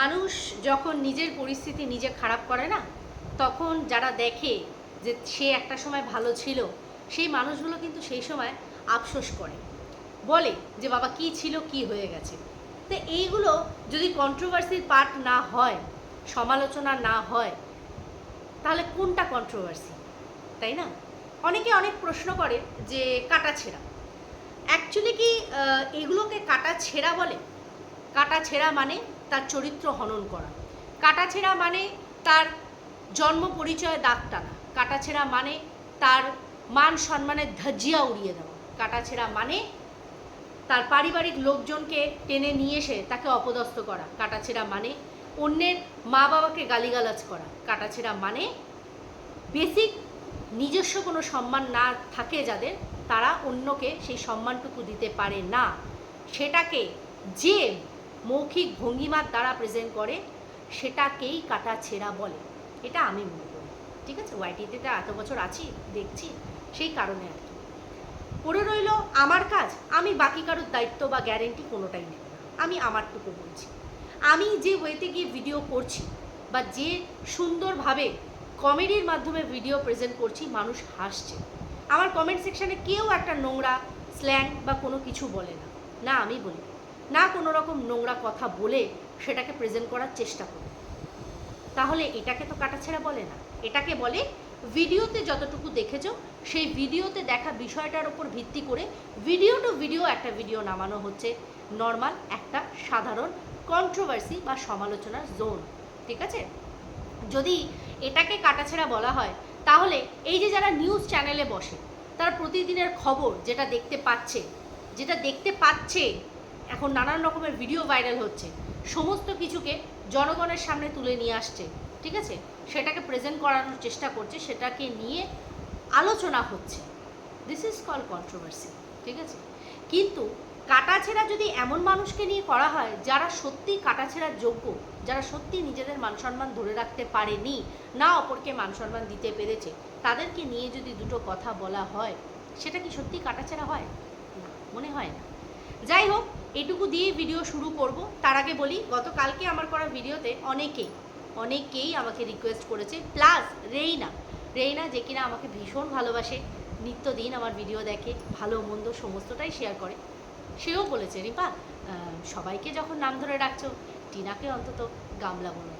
মানুষ যখন নিজের পরিস্থিতি নিজে খারাপ করে না, তখন যারা দেখে যে সে একটা সময় ভালো ছিল, সেই মানুষগুলো কিন্তু সেই সময় আফসোস করে। বলে যে, বাবা, কি ছিল, কি হয়ে গেছে? তো এইগুলো যদি কন্ট্রোভার্সির পার্ট না হয়, সমালোচনা না হয়, তাহলে কোনটা কন্ট্রোভার্সি তাই না? অনেকে অনেক প্রশ্ন করে যে, কাটা ছেঁড়া। অ্যাকচুয়ালি কি এগুলোকে কাটা ছেঁড়া বলে? কাটা ছেঁড়া মানে তার চরিত্র হনন করা। কাটা ছেঁড়া মানে তার জন্ম পরিচয় দাগ টানা। কাটা ছেঁড়া মানে তার মান সম্মানের ধাজিয়া উড়িয়ে দেওয়া। কাটা ছেঁড়া মানে তার পারিবারিক লোকজনকে টেনে নিয়ে এসে তাকে অপদস্থ করা। কাটাছেড়া মানে অন্যের মা বাবাকে গালিগালাজ করা। কাটাছেড়া মানে বেসিক নিজস্ব কোনো সম্মান না থাকে যাদের, তারা অন্যকে সেই সম্মানটুকু দিতে পারে না। সেটাকে যে মৌখিক ভঙ্গিমার দ্বারা প্রেজেন্ট করে, সেটাকেই কাটা ছেঁড়া বলে। এটা আমি মনে করি। ঠিক আছে? ওয়াইটিতে তো এত বছর আছি, দেখছি, সেই কারণে আর কি। পড়ে রইল, আমার কাজ, আমি বাকি কারোর দায়িত্ব বা গ্যারেন্টি কোনোটাই নেব আমি আমারটুকু বলছি। আমি যে ওয়েতে গিয়ে ভিডিও করছি বা যে সুন্দরভাবে কমেডির মাধ্যমে ভিডিও প্রেজেন্ট করছি, মানুষ হাসছে। আমার কমেন্ট সেকশানে কেউ একটা নোংরা স্ল্যাং বা কোনো কিছু বলে না। না, আমি বলি না কোনো রকম নোংরা কথা বলে সেটাকে প্রেজেন্ট করার চেষ্টা করি তাহলে এটাকে তো কাটাছেড়া বলে না। এটাকে বলে, ভিডিওতে যতটুকু দেখেছ, সেই ভিডিওতে দেখা বিষয়টার উপর ভিত্তি করে ভিডিও টু ভিডিও একটা ভিডিও নামানো হচ্ছে। নর্মাল একটা সাধারণ কন্ট্রোভার্সি বা সমালোচনার জোন ঠিক আছে? যদি এটাকে কাটাছেড়া বলা হয়, তাহলে এই যে যারা নিউজ চ্যানেলে বসে, তারা প্রতিদিনের খবর যেটা দেখতে পাচ্ছে, যেটা দেখতে পাচ্ছে এখন নানান রকমের ভিডিও ভাইরাল হচ্ছে। সমস্ত কিছুকে জনগণের সামনে তুলে নিয়ে আসছে, ঠিক আছে? সেটাকে প্রেজেন্ট করানোর চেষ্টা করছে, সেটাকে নিয়ে আলোচনা হচ্ছে। দিস ইজ কল কন্ট্রোভার্সি ঠিক আছে? কিন্তু কাটাছেড়া যদি এমন মানুষকে নিয়ে করা হয়, যারা সত্যি কাটাছেড়ার যোগ্য, যারা সত্যি নিজেদের মান সম্মান ধরে রাখতে পারেনি, না অপরকে মান সম্মান দিতে পেরেছে, তাদেরকে নিয়ে যদি দুটো কথা বলা হয়, সেটা কি সত্যি কাটাছেড়া হয়? মনে হয় না। যাই হোক এটুকু দিয়ে ভিডিও শুরু করব। তার আগে বলি, গতকালকে আমার করা ভিডিওতে অনেকেই অনেকেই আমাকে রিকোয়েস্ট করেছে। Plus Reyna. রেইনা যে কিনা আমাকে ভীষণ ভালোবাসে, নিত্যদিন আমার ভিডিও দেখে, ভালো, মন্দ সমস্তটাই শেয়ার করে। সেও বলেছে, রিপা সবাইকে যখন নাম ধরে ডাকছো, টিনাকে অন্তত গামলা বলো।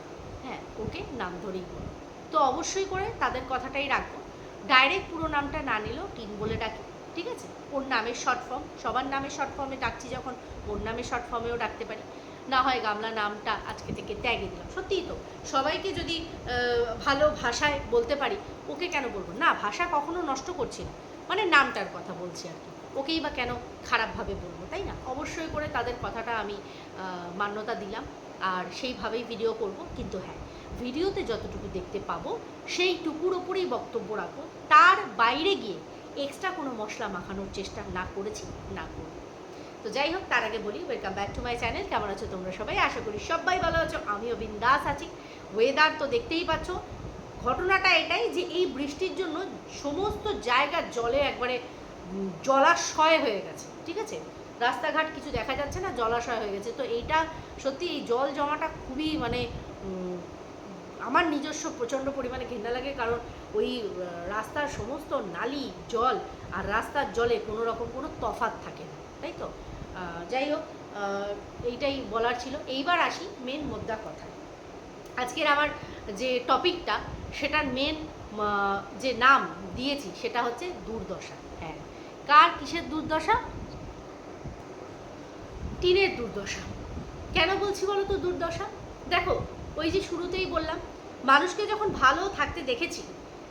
হ্যাঁ ওকে নাম ধরেই বলো। তো অবশ্যই করে তাদের কথাটাই রাখব। ডাইরেক্ট পুরো নামটা না নিলেও টিন বলে ডাকি। ঠিক আছে? ওর নামের শর্ট ফর্ম সবার নামের শর্ট ফর্মে ডাকছি যখন, ওর নামের শর্ট ফর্মেও ডাকতে পারি। না হয় গামলা নামটা আজকে থেকে ত্যাগে দিলাম। সত্যিই তো, সবাইকে যদি ভালো ভাষায় বলতে পারি, ওকে কেন বলব? না, ভাষা কখনো নষ্ট করছি না। মানে নামটার কথা বলছি আর কি। ওকেই বা কেন খারাপভাবে বলব, তাই না? অবশ্যই করে তাদের কথাটা আমি মান্যতা দিলাম। আর সেইভাবেই ভিডিও করব। কিন্তু হ্যাঁ ভিডিওতে যতটুকু দেখতে পাবো, সেইটুকুর ওপরেই বক্তব্য রাখব। তার বাইরে গিয়ে এক্সট্রা কোনো মশলা মাখানোর চেষ্টা না করেছি, না করব তো যাই হোক, তার আগে বলি welcome back to my channel কেমন আছো তোমরা সবাই? আশা করি সবাই ভালো আছো, আমিও বিন্দাস আছি। ওয়েদার তো দেখতেই পাচ্ছ। ঘটনাটা এটাই যে এই বৃষ্টির জন্য সমস্ত জায়গা জলে একবারে জলাশয় হয়ে গেছে, ঠিক আছে? রাস্তাঘাট কিছু দেখা যাচ্ছে না, জলাশয় হয়ে গেছে। তো এইটা সত্যি এই জল জমাটা খুবই মানে আমার নিজস্ব প্রচণ্ড পরিমাণে ঘেন্না লাগে, কারণ ওই রাস্তার সমস্ত নালি, জল আর রাস্তার জলে কোনো রকম কোনো তফাত থাকে না, তাই তো? যাই হোক এইটাই বলার ছিল। এইবার আসি মেন মোদ্দা কথা। আজকের আমার যে টপিকটা, সেটার মেন যে নাম দিয়েছি, সেটা হচ্ছে দুর্দশা। হ্যাঁ। কার কিসের দুর্দশা? টিনের দুর্দশা। কেন বলছি বলো তো দুর্দশা? দেখো, ওই যে শুরুতেই বললাম মানুষকে যখন ভালো থাকতে দেখেছি,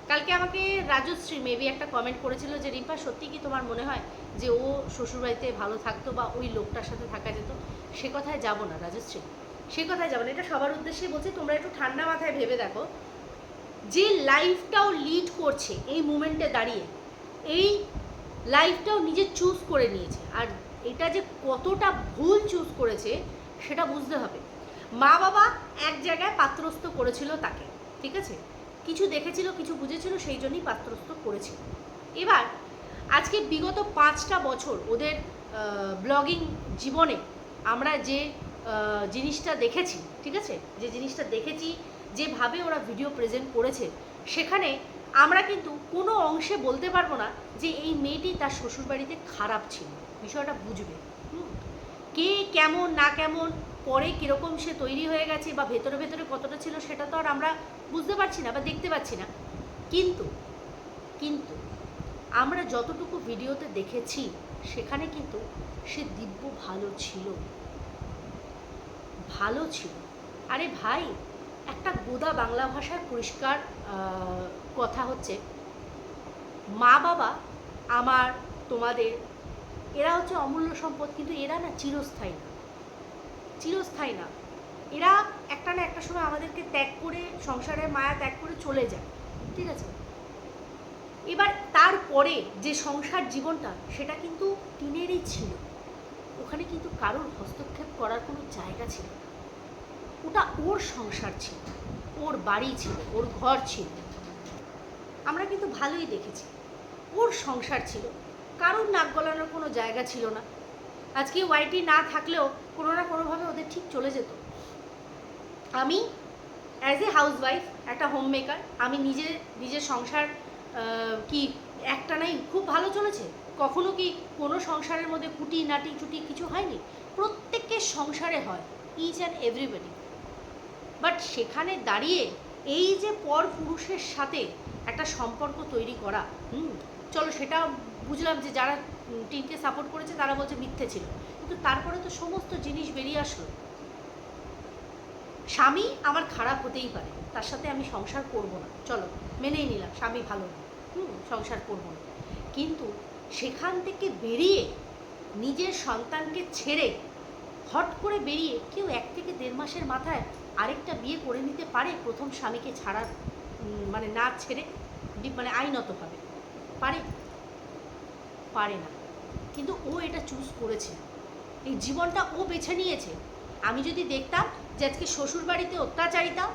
কালকে আমাকে রাজশ্রী মেবি একটা কমেন্ট করেছিল যে, রিম্পা, সত্যি কি তোমার মনে হয় যে ও শ্বশুরবাড়িতে ভালো থাকতো বা ওই লোকটার সাথে থাকা যেত? সে কথায় যাব না, রাজশ্রী। সে কথায় যাব না। এটা সবার উদ্দেশ্যে বলছি, তোমরা একটু ঠান্ডা মাথায় ভেবে দেখো। যে লাইফটাও লিড করছে এই মুমেন্টে দাঁড়িয়ে, এই লাইফটাও নিজে চুজ করে নিয়েছে। আর এটা যে কতটা ভুল চুজ করেছে, সেটা বুঝতে হবে। মা বাবা এক জায়গায় পাত্রস্থ করেছিল তাকে। ঠিক আছে? কিছু দেখেছিল, কিছু বুঝেছিল, সেই জন্যই পাত্রস্থ করেছিল এবার, আজকে বিগত পাঁচটা বছর ওদের ব্লগিং জীবনে আমরা যে জিনিসটা দেখেছি, ঠিক আছে? যে জিনিসটা দেখেছি, যেভাবে ওরা ভিডিও প্রেজেন্ট করেছে, সেখানে আমরা কিন্তু কোনো অংশে বলতে পারব না যে এই মেয়েটি তার শ্বশুরবাড়িতে খারাপ ছিল। বিষয়টা বুঝবে। কে কেমন, না কেমন পরে কীরকম সে তৈরি হয়ে গেছে বা ভেতরে ভেতরে কতটা ছিল সেটা তো আর আমরা বুঝতে পারছি না বা দেখতে পাচ্ছি না। কিন্তু কিন্তু আমরা যতটুকু ভিডিওতে দেখেছি, সেখানে কিন্তু সে দিব্য ভালো ছিল। ভালো ছিল। আরে ভাই, একটা গোদা বাংলা ভাষায় পরিষ্কার কথা হচ্ছে, মা বাবা, আমার, তোমাদের, এরা হচ্ছে অমূল্য সম্পদ, কিন্তু এরা না চিরস্থায়ী চিরস্থায়ী না। এরা একটা না একটা সময় আমাদেরকে ত্যাগ করে, সংসারের মায়া ত্যাগ করে চলে যায়। ঠিক আছে? এবার তারপরে যে সংসার জীবনটা, সেটা কিন্তু টিনেরই ছিল। ওখানে কিন্তু কারোর হস্তক্ষেপ করার কোনো জায়গা ছিল ওটা ওর সংসার ছিল, ওর বাড়ি ছিল, ওর ঘর ছিল। আমরা কিন্তু ভালোই দেখেছি। ওর সংসার ছিল, কারোর নাক গলানোর কোনো জায়গা ছিল না। আজকে ওয়াইটি না থাকলেও কোনো না কোনোভাবে ওদের ঠিক চলে যেত। আমি অ্যাজ এ হাউস ওয়াইফ একটা হোম মেকার আমি নিজে, নিজের সংসার কি একটা নাই, খুব ভালো চলেছে। কখনো কি কোনো সংসারের মধ্যে কুটি, নাটি, চুটি কিছু হয়নি? প্রত্যেকের সংসারে হয় ইচ অ্যান্ড এভরিবডি বাট সেখানে দাঁড়িয়ে এই যে পর পুরুষের সাথে একটা সম্পর্ক তৈরি করা, হুম? চলো সেটা বুঝলাম যে যারা টিমকে সাপোর্ট করেছে তারা বলছে মিথ্যে ছিল। কিন্তু তারপরে তো সমস্ত জিনিস বেরিয়ে আসলো। স্বামী আমার খারাপ হতেই পারে, তার সাথে আমি সংসার করব না। চলো, মেনেই নিলাম, স্বামী ভালো না, হুম? সংসার করব না। কিন্তু সেখান থেকে বেরিয়ে নিজের সন্তানকে ছেড়ে হট করে বেরিয়ে কেউ এক থেকে দেড় মাসের মাথায় আরেকটা বিয়ে করে নিতে পারে প্রথম স্বামীকে ছাড়ার মানে না ছেড়ে মানে আইনতভাবে পারে? পারে না। কিন্তু ও এটা চুজ করেছে। এই জীবনটা ও বেছে নিয়েছে। আমি যদি দেখতাম যে আজকে শ্বশুরবাড়িতে অত্যাচারিতা,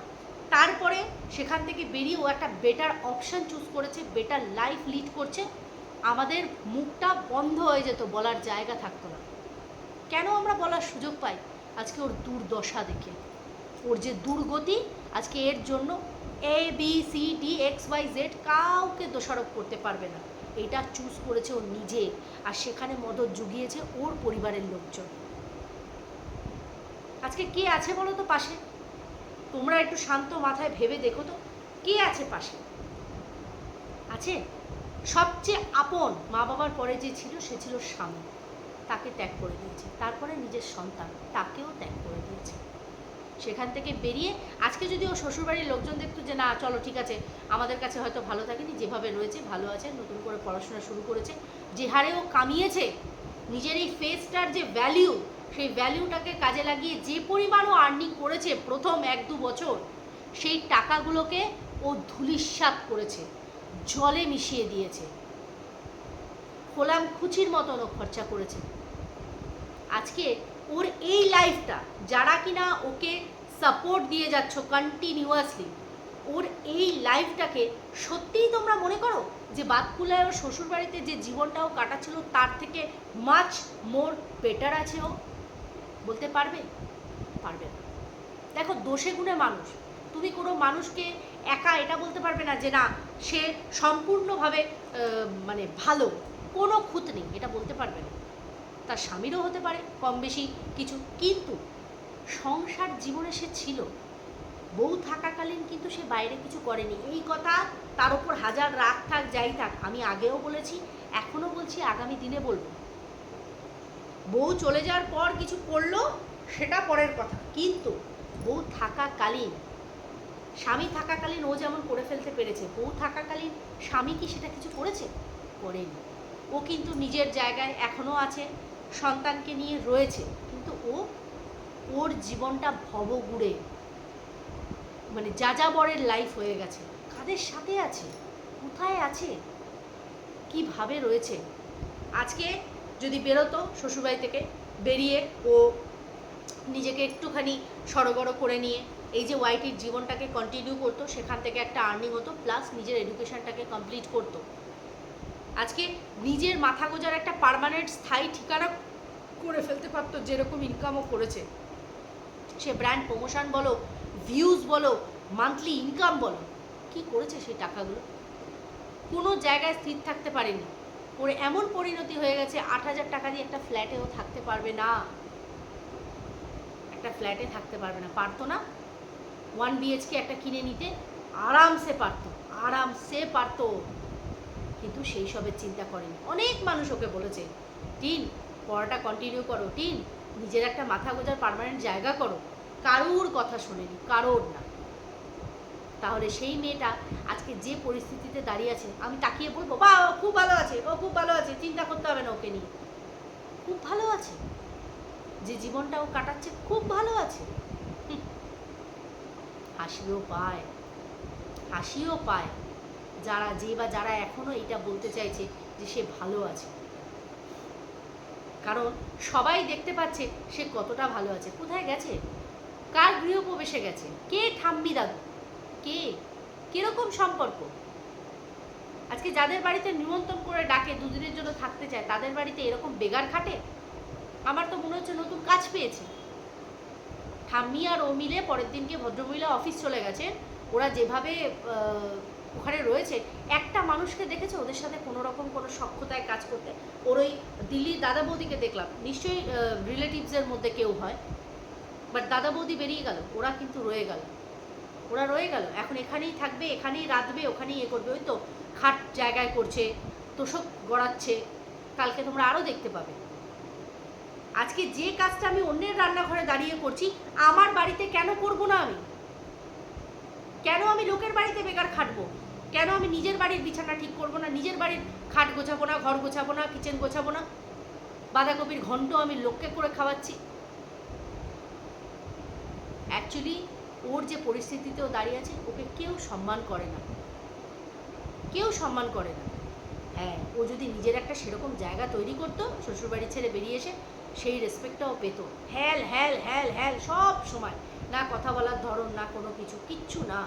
তারপরে সেখান থেকে বেরিয়ে ও একটা বেটার অপশান চুজ করেছে বেটার লাইফ লিড করছে, আমাদের মুখটা বন্ধ হয়ে যেত বলার জায়গা থাকতো না। কেন আমরা বলার সুযোগ পাই? আজকে ওর দুর্দশা দেখে। ওর যে দুর্গতি আজকে এর জন্য A B C D X Y Z কাউকে দোষারোপ করতে পারবে না। এটা চুজ করেছে ও নিজে আর সেখানে মদত জুগিয়েছে ওর পরিবারের লোকজন। আজকে কে আছে বলো তো পাশে? তোমরা একটু শান্ত মাথায় ভেবে দেখো তো, কে আছে পাশে? আছে? সবচেয়ে আপন মা বাবার পরে যে ছিল, সে ছিল স্বামী। তাকে ত্যাগ করে দিয়েছে। তারপরে নিজের সন্তান, তাকেও ত্যাগ করে দিয়েছে। সেখান থেকে বেরিয়ে আজকে যদি ও শ্বশুরবাড়ির লোকজন দেখতো যে, না, চলো, ঠিক আছে। আমাদের কাছে হয়তো ভালো থাকেনি, যেভাবে রয়েছে ভালো আছে, নতুন করে পড়াশোনা শুরু করেছে। যে হারে ও কামিয়েছে, নিজের এই ফেসটার যে ভ্যালিউ সেই ভ্যালিউটাকে কাজে লাগিয়ে যে পরিমাণ ও আর্নিং করেছে প্রথম এক দু বছর, সেই টাকাগুলোকে ও ধুলিস্বাত করেছে, জলে মিশিয়ে দিয়েছে। খোলাম খুচির মতন ও খরচা করেছে। আজকে ওর এই লাইফটা যারা কিনা ওকে সাপোর্ট দিয়ে যাচ্ছ কন্টিনিউয়াসলি ওর এই লাইফটাকে সত্যিই তোমরা মনে করো যে বাতকুলায় ওর শ্বশুরবাড়িতে যে জীবনটা ও কাটাচ্ছিল, তার থেকে মাছ মোর বেটার আছে ও? বলতে পারবে? পারবে না। দেখো, দোষে গুণে মানুষ। তুমি কোনো মানুষকে একা এটা বলতে পারবে না যে না, সে সম্পূর্ণভাবে মানে ভালো। কোনো খুঁত নেই, এটা বলতে পারবে না। তার স্বামীরও হতে পারে কম বেশি কিছু। কিন্তু সংসার জীবনে সে ছিল। বউ থাকাকালীন কিন্তু সে বাইরে কিছু করেনি। এই কথা তার উপর হাজার রাগ থাক, যাই থাক, আমি আগেও বলেছি, এখনও বলছি, আগামী দিনে বলব। বউ চলে যাওয়ার পর কিছু করল, সেটা পরের কথা। কিন্তু বউ থাকাকালীন, স্বামী থাকাকালীন ও যেমন করে ফেলতে পেরেছে, বউ থাকাকালীন স্বামী কি সেটা কিছু করেছে? করেনি। ও কিন্তু নিজের জায়গায় এখনও আছে, সন্তানকে নিয়ে রয়েছে, কিন্তু ও ওর জীবনটা ভবগুড়ে মানে যাযাবরের লাইফ হয়ে গেছে, কাদের সাথে আছে? কোথায় আছে? কীভাবে রয়েছে? আজকে যদি বেরোতো শ্বশুরবাড়ি থেকে, বেরিয়ে ও নিজেকে একটুখানি সড়গড় করে নিয়ে, এই যে ওয়াইটির জীবনটাকে কন্টিনিউ করতো, সেখান থেকে একটা আর্নিং হতো প্লাস নিজের এডুকেশনটাকে কমপ্লিট করতো। আজকে নিজের মাথা গোজার একটা পার্মানেন্ট স্থায়ী ঠিকানা করে ফেলতে পারতো, যেরকম ইনকামও করেছে। সে ব্র্যান্ড প্রমোশন বলো ভিউজ বলো মান্থলি ইনকাম বলো, কি করেছে সেই টাকাগুলো? কোনো জায়গায় স্থির থাকতে পারেনি। ওর এমন পরিণতি হয়ে গেছে, আট হাজার টাকা দিয়ে একটা ফ্ল্যাটেও থাকতে পারবে না। একটা ফ্ল্যাটে থাকতে পারবে না। পারতো না? ওয়ান বিএইচকে একটা কিনে নিতে আরামসে পারতো আরামসে পারতো। কিন্তু সেই সবের চিন্তা করেনি। অনেক মানুষ ওকে বলেছে, টিন, পড়াটা কন্টিনিউ করো, টিন নিজের একটা মাথা গোজার পার্মানেন্ট জায়গা করো। কারোর কথা শোনেনি, কারোর না। তাহলে সেই মেয়েটা আজকে যে পরিস্থিতিতে দাঁড়িয়ে আছে, আমি তাকিয়ে বলব বা ও খুব ভালো আছে, ও খুব ভালো আছে, চিন্তা করতে হবে না ওকে নিয়ে। খুব ভালো আছে। যে জীবনটা ও কাটাচ্ছে, খুব ভালো আছে। হাসিও পায় হাসিও পায়। যারা যে বা যারা এখনও এটা বলতে চাইছে যে সে ভালো আছে। কারণ সবাই দেখতে পাচ্ছে সে কতটা ভালো আছে। কোথায় গেছে? কার গৃহপ্রবেশে গেছে? কে ঠাম্মি দাদু? কে? কীরকম সম্পর্ক? আজকে যাদের বাড়িতে নিমন্ত্রণ করে ডাকে, দুদিনের জন্য থাকতে চায়, তাদের বাড়িতে এরকম বেগার খাটে? আমার তো মনে হচ্ছে নতুন কাজ পেয়েছে। ঠাম্মি আর ও মিলে পরের দিনকে ভদ্রমহিলা অফিস চলে গেছে ওরা যেভাবে ওখানে রয়েছে। একটা মানুষকে দেখেছে? ওদের সাথে কোনো রকম কোনো সক্ষতায় কাজ করতে। ওর ওই দিল্লির দাদা বৌদিকে দেখলাম। নিশ্চয়ই রিলেটিভসের মধ্যে কেউ হয়। বাট দাদা বৌদি বেরিয়ে গেল। ওরা কিন্তু রয়ে গেল। ওরা রয়ে গেল। এখন এখানেই থাকবে, এখানেই রাঁধবে, ওখানেই এ করবে। ওই তো খাট জায়গায় করছে, তোষক গড়াচ্ছে। কালকে তোমরা আরও দেখতে পাবে। আজকে যে কাজটা আমি অন্যের রান্নাঘরে দাঁড়িয়ে করছি, আমার বাড়িতে কেন করব না আমি? কেন আমি লোকের বাড়িতে বেকার খাটবো? কেন আমি নিজের বাড়ির বিছানা ঠিক করব না? নিজের বাড়ির খাট গোছাবো না, ঘর গোছাবো না কিচেন গোছাবো না? বাঁধাকপির ঘন্ট আমি লোককে করে খাওয়াচ্ছি। অ্যাকচুয়ালি ওর যে পরিস্থিতিতেও দাঁড়িয়ে আছে, ওকে কেউ সম্মান করে না। কেউ সম্মান করে না। হ্যাঁ ও যদি নিজের একটা সেরকম জায়গা তৈরি করতো শ্বশুরবাড়ি ছেড়ে বেরিয়ে এসে সেই রেসপেক্টটাও পেত। হ্যাল হ্যাল হ্যাল হ্যাল সব সময়। না কথা বলার ধরন, না কোনো কিছু, কিচ্ছু না।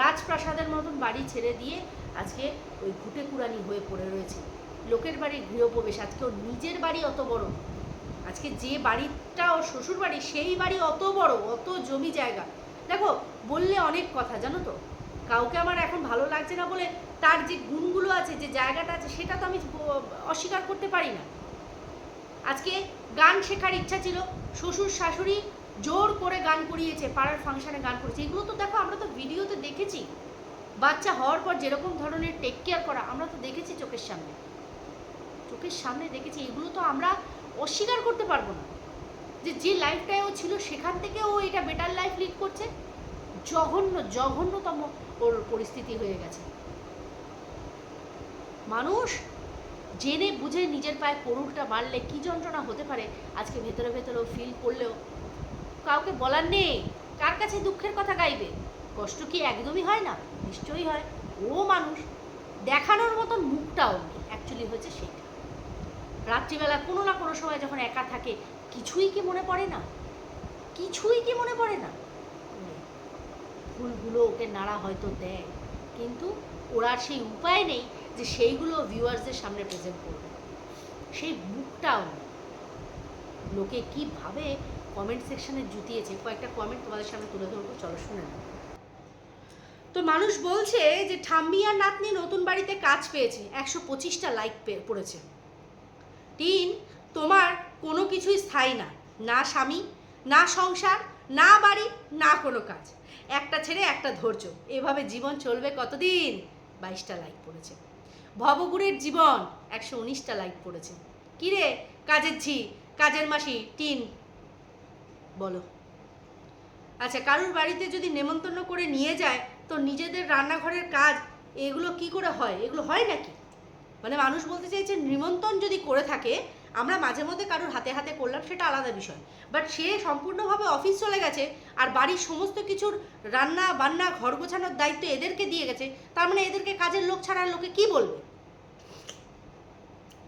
রাজপ্রাসাদের মতন বাড়ি ছেড়ে দিয়ে আজকে ওই ঘুটে কুড়ানি হয়ে পড়ে রয়েছে। লোকের বাড়ির গৃহপ্রবেশ আজকে ওর নিজের বাড়ি অত বড়। আজকে যে বাড়িটা ওর শ্বশুর বাড়ি, সেই বাড়ি অত বড়, অত জমি জায়গা। দেখো, বললে অনেক কথা, জানো তো? কাউকে আমার এখন ভালো লাগছে না বলে তার যে গুণগুলো আছে, যে জায়গাটা আছে, সেটা তো আমি অস্বীকার করতে পারি না। আজকে গান শেখার ইচ্ছা ছিল, শ্বশুর শাশুড়ি জোর করে গান করিয়েছে, পাড়ার ফাংশনে গান করেছে। এগুলো তো দেখো, আমরা তো ভিডিওতে দেখেছি। বাচ্চা হওয়ার পর যেরকম ধরনের টেক কেয়ার করা, আমরা তো দেখেছি চোখের সামনে। চোখের সামনে দেখেছি, এগুলো তো আমরা অস্বীকার করতে পারব না। যে যে লাইফটায় ও ছিল, সেখান থেকে ও এটা বেটার লাইফ লিড করছে। জঘন্য, জঘন্যতম ওর পরিস্থিতি হয়ে গেছে। মানুষ জেনে বুঝে নিজের পায়ে পড়ুকটা মারলে কি যন্ত্রণা হতে পারে, আজকে ভেতরে ভেতরে ও ফিল করলেও। কাউকে বলার নেই। কার কাছে দুঃখের কথা গাইবে? কষ্ট কি একদমই হয় না? নিশ্চয়ই হয়। ও মানুষ। দেখানোর মতন মুখটাও নেই। অ্যাকচুয়ালি হচ্ছে সেটা। রাত্রিবেলা কোনো না কোনো সময় যখন একা থাকে, কিছুই কি মনে পড়ে না? কিছুই কি মনে পড়ে না। ফুলগুলো ওকে নাড়া হয়তো দেয়। কিন্তু ওরা সেই উপায় নেই যে সেইগুলো ভিউয়ার্সদের সামনে প্রেজেন্ট করবে। সেই মুখটাও। লোকে কীভাবে কমেন্ট সেকশনে জুতিয়েছে কয়েকটা কমেন্ট তোমাদের সামনে তুলে ধরবো, চলো শুনে নাও। তো মানুষ বলছে যে, ঠাম্মি আর নাতনি নতুন বাড়িতে কাজ পেয়েছে, একশো পঁচিশটা লাইক পড়েছে। টিন, তোমার কোনো কিছুই স্থায়ী না না স্বামী, না সংসার, না বাড়ি, না কোনো কাজ। একটা ছেড়ে একটা ধৈর্য। এভাবে জীবন চলবে কতদিন? বাইশটা লাইক পড়েছে। ভবগুড়ের জীবন একশো উনিশটা লাইক পড়েছে। কিরে, কাজের ঝি, কাজের মাসি, টিন বলো। আচ্ছা কারোর বাড়িতে যদি নেমন্তন্ন করে নিয়ে যায়, তো নিজেদের রান্নাঘরের কাজ, এগুলো কি করে হয়? এগুলো হয় নাকি? মানে মানুষ বলতে চাইছে, নিমন্ত্রণ যদি করে থাকে, আমরা মাঝে মধ্যে কারোর হাতে হাতে করলাম, সেটা আলাদা বিষয়। বাট সে সম্পূর্ণভাবে অফিস চলে গেছে, আর বাড়ির সমস্ত কিছুর রান্না বান্না, ঘর গোছানোর দায়িত্ব এদেরকে দিয়ে গেছে, তার মানে এদেরকে কাজের লোক ছাড়ার লোকে কি বলবে?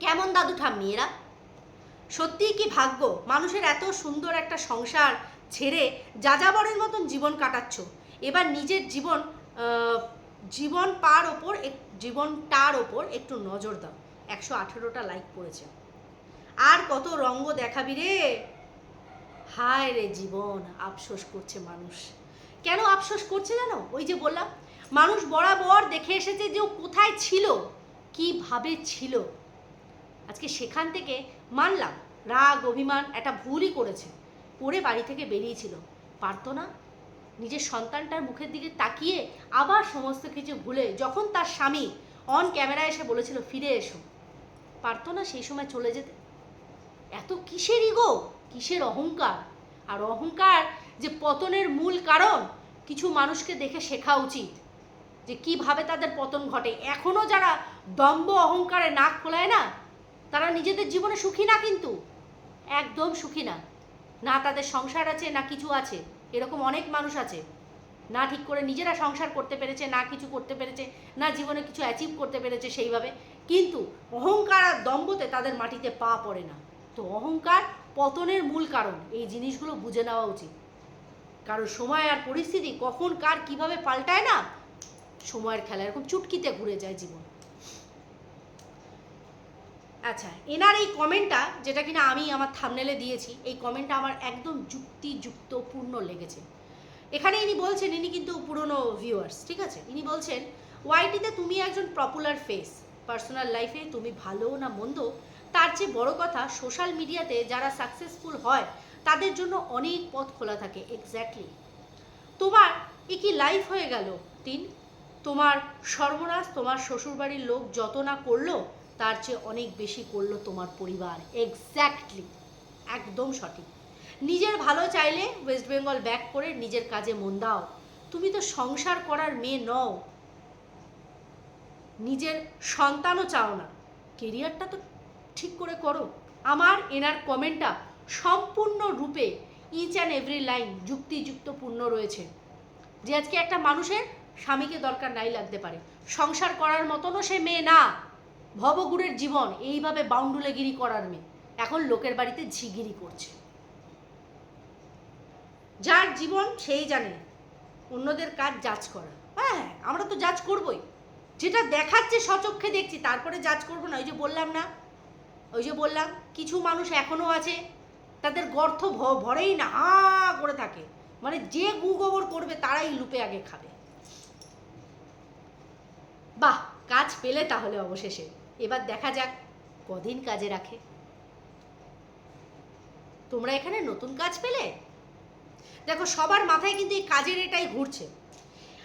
কেমন দাদু ঠাম্মি এরা? সত্যিই কি ভাগ্য? মানুষের এত সুন্দর একটা সংসার ছেড়ে যাযাবরের মতন জীবন কাটাচ্ছ। এবার নিজের জীবন জীবন পার ওপর জীবনটার ওপর একটু নজর দাও। একশো আঠেরোটা লাইক পড়েছে আর কত রঙ্গ দেখাবি রে? হায় রে জীবন, আফসোস করছে মানুষ। কেন আফসোস করছে জানো? ওই যে বললাম, মানুষ বরাবর দেখে এসেছে যে ও কোথায় ছিল, কীভাবে ছিল। আজকে সেখান থেকে মানলাম, রাগ, অভিমান একটা ভুলই করেছে। করে বাড়ি থেকে বেরিয়েছিল। পারতো না? নিজের সন্তানটার মুখের দিকে তাকিয়ে আবার সমস্ত কিছু ভুলে যখন তার স্বামী অন ক্যামেরা এসে বলেছিল, ফিরে এসো। পারতো না সেই সময় চলে যেতে? এত কিসের ইগো কিসের অহংকার? আর অহংকার যে পতনের মূল কারণ, কিছু মানুষকে দেখে শেখা উচিত। যে কীভাবে তাদের পতন ঘটে? এখনও যারা দম্ভ অহংকারে নাক খোলায় না তারা নিজেদের জীবনে সুখী না কিন্তু? একদম সুখী না। না তাদের সংসার আছে, না কিছু আছে। এরকম অনেক মানুষ আছে। না ঠিক করে নিজেরা সংসার করতে পেরেছে, না কিছু করতে পেরেছে, না জীবনে কিছু অ্যাচিভ করতে পেরেছে সেইভাবে। কিন্তু অহংকার আর দম্ভতে তাদের মাটিতে পা পড়ে না। তো অহংকার পতনের মূল কারণ, এই জিনিসগুলো বুঝে নেওয়া উচিত। কারণ সময় আর পরিস্থিতি কখন কার কীভাবে পাল্টায় না, সময়ের খেলা এরকম চুটকিতে ঘুরে যায় জীবন। আচ্ছা এনার এই কমেন্টটা, যেটা কিনা আমি আমার থামনেলে দিয়েছি, এই কমেন্টটা আমার একদম যুক্তিযুক্তপূর্ণ লেগেছে। এখানে ইনি বলছেন, ইনি কিন্তু পুরনো ভিউয়ার্স ঠিক আছে? ইনি বলছেন ওয়াইটিতে তুমি একজন পপুলার ফেস পার্সোনাল লাইফে তুমি ভালো না মন্দ, তার চেয়ে বড় কথা সোশ্যাল মিডিয়াতে যারা সাকসেসফুল হয়, তাদের জন্য অনেক পথ খোলা থাকে। এক্স্যাক্টলি তোমার এ কি লাইফ হয়ে গেল, তিন? তোমার সর্বনাশ, তোমার শ্বশুরবাড়ির লোক যত না করল তার চেয়ে অনেক বেশি করল তোমার পরিবার। এক্স্যাক্টলি একদম সঠিক। নিজের ভালো চাইলে ওয়েস্ট বেঙ্গল ব্যাক করে নিজের কাজে মন দাও। তুমি তো সংসার করার মেয়ে নও। নিজের সন্তানও চাও না। কেরিয়ারটা তো ঠিক করে করো। আমার এনার কমেন্টটা সম্পূর্ণ রূপে ইচ অ্যান্ড এভরি লাইন যুক্তিযুক্তপূর্ণ রয়েছে। যে আজকে একটা মানুষের স্বামীকে দরকার নাই লাগতে পারে। সংসার করার মতনও সে মেয়ে না। ভবগুড়ের জীবন এইভাবে বাউন্ডুলেগিরি করার মেয়ে। এখন লোকের বাড়িতে ঝিগিরি করছে। যার জীবন সেই জানে, অন্যদের কাজ জাজ করা। হ্যাঁ হ্যাঁ আমরা তো জাজ করবই। যেটা দেখাচ্ছে সচক্ষে দেখছি, তারপরে জাজ করব না। ওই যে বললাম না, ওই যে বললাম, কিছু মানুষ এখনও আছে, তাদের গর্থ ভ- ভরেই না হা করে থাকে। মানে যে গু গোবর করবে, তারাই লুপে আগে খাবে। বাহ, কাজ পেলে তাহলে অবশেষে। এবার দেখা যাক কদিন কাজে রাখে। তোমরা এখানে নতুন কাজ পেলে? দেখো, সবার মাথায় কিন্তু এই কাজের এটাই ঘুরছে।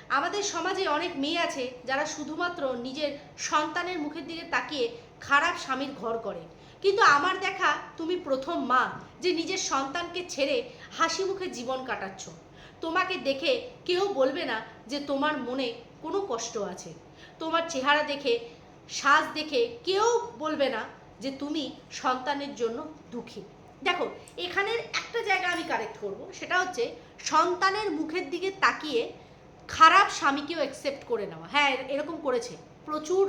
আমাদের সমাজে অনেক মেয়ে আছে যারা শুধুমাত্র নিজের সন্তানের মুখের দিকে তাকিয়ে খারাপ স্বামীর ঘর করে। কিন্তু আমার দেখা, তুমি প্রথম মা যে নিজের সন্তানকে ছেড়ে হাসি মুখে জীবন কাটাচ্ছ। তোমাকে দেখে কেউ বলবে না যে তোমার মনে কোনো কষ্ট আছে। তোমার চেহারা দেখে সাজ দেখে কেউ বলবে না যে তুমি সন্তানের জন্য দুঃখী। দেখো, এখানের একটা জায়গা আমি কারেক্ট করব, সেটা হচ্ছে সন্তানের মুখের দিকে তাকিয়ে খারাপ স্বামীকেও অ্যাকসেপ্ট করে নেওয়া। হ্যাঁ এরকম করেছে। প্রচুর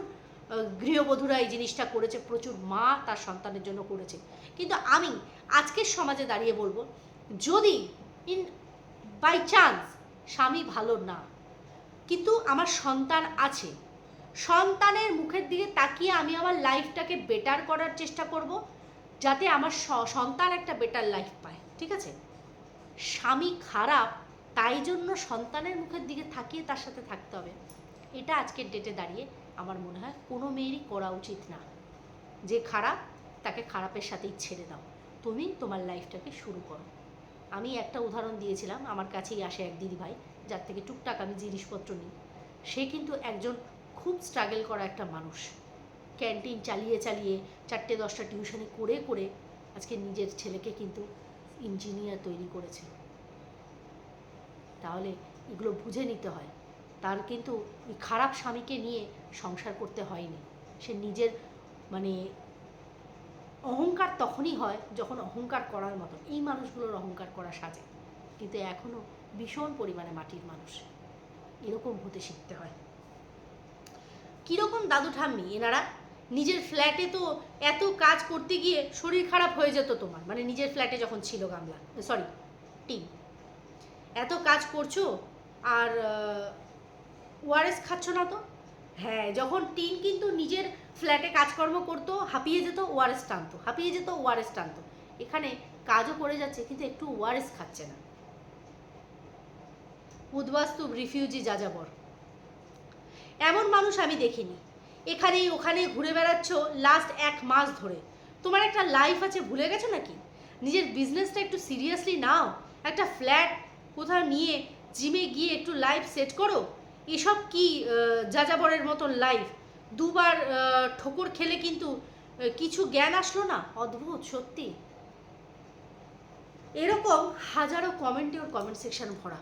গৃহবধূরা এই জিনিসটা করেছে, প্রচুর মা তার সন্তানের জন্য করেছে। কিন্তু আমি আজকের সমাজে দাঁড়িয়ে বলব, যদি ইন বাই চান্স স্বামী ভালো না, কিন্তু আমার সন্তান আছে সন্তানের মুখের দিকে তাকিয়ে আমি আমার লাইফটাকে বেটার করার চেষ্টা করব, যাতে আমার সন্তান একটা বেটার লাইফ পায়, ঠিক আছে? স্বামী খারাপ, তাই জন্য সন্তানের মুখের দিকে তাকিয়ে তার সাথে থাকতে হবে। এটা আজকের ডেটে দাঁড়িয়ে আমার মনে হয় কোনো মেয়েরই করা উচিত না। যে খারাপ, তাকে খারাপের সাথেই ছেড়ে দাও। তুমি তোমার লাইফটাকে শুরু করো। আমি একটা উদাহরণ দিয়েছিলাম, আমার কাছেই আসে এক দিদি ভাই যার থেকে টুকটাক আমি জিনিসপত্র নিই। সে কিন্তু একজন খুব স্ট্রাগল করা একটা মানুষ। ক্যান্টিন চালিয়ে চালিয়ে চারটে দশটা টিউশনি করে করে আজকে নিজের ছেলেকে কিন্তু ইঞ্জিনিয়ার তৈরি করেছে। তাহলে এগুলো বুঝে নিতে হয়। তার কিন্তু ওই খারাপ স্বামীকে নিয়ে সংসার করতে হয়নি। সে নিজের মানে অহংকার তখনই হয় যখন অহংকার করার মতো। এই মানুষগুলোর অহংকার করা সাজে। কিন্তু এখনও ভীষণ পরিমাণে মাটির মানুষ। এরকম হতে শিখতে হয়। কীরকম দাদু ঠাম্মি? এনারা নিজের ফ্ল্যাটে তো এত কাজ করতে গিয়ে শরীর খারাপ হয়ে যেত তোমার। মানে নিজের ফ্ল্যাটে যখন ছিল গামলা। সরি টিম এত কাজ করছ আর ওআরএস খাচ্ছ না তো? হ্যাঁ যখন টিন কিন্তু নিজের ফ্ল্যাটে কাজকর্ম করতো, হাঁপিয়ে যেত ওআরএস টানতো। হাঁপিয়ে যেত ওআরএস টানতো। এখানে কাজও করে যাচ্ছে, কিন্তু একটু ওয়ারেস খাচ্ছে না। উদ্বাস্তু রিফিউজি যাযাবর। এমন মানুষ আমি দেখিনি। এখানেই ওখানে ঘুরে বেড়াচ্ছ লাস্ট এক মাস ধরে। তোমার একটা লাইফ আছে, ভুলে গেছো নাকি? নিজের বিজনেসটা একটু সিরিয়াসলি নাও। একটা ফ্ল্যাট কোথাও নিয়ে জিমে গিয়ে একটু লাইফ সেট করো। এসব কি যাযাবরের মতন লাইফ দুবার ঠোকর খেলে কিন্তু কিছু জ্ঞান আসলো না? অদ্ভুত, সত্যি। এরকম হাজারো কমেন্টে ওর কমেন্ট সেকশন ভরা।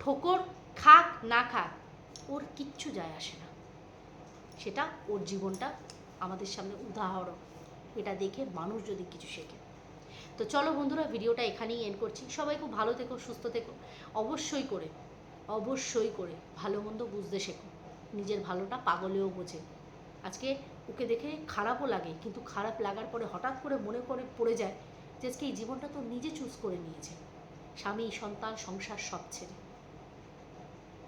ঠোকর খাক, না খাক। ওর কিচ্ছু যায় আসে না। সেটা ওর জীবনটা আমাদের সামনে উদাহরণ। এটা দেখে মানুষ যদি কিছু শেখে। তো চলো বন্ধুরা, ভিডিওটা এখানেই এন্ড করছি। সবাই খুব ভালো থেকো, সুস্থ থেকো। অবশ্যই করে অবশ্যই করে ভালো মন্দ বুঝতে শেখো। নিজের ভালোটা পাগলেও বোঝে। আজকে ওকে দেখে খারাপও লাগে, কিন্তু খারাপ লাগার পরে হঠাৎ করে মনে করে পড়ে যায় যে আজকে এই জীবনটা তো নিজে চুজ করে নিয়েছে। স্বামী, সন্তান, সংসার সব ছেড়ে।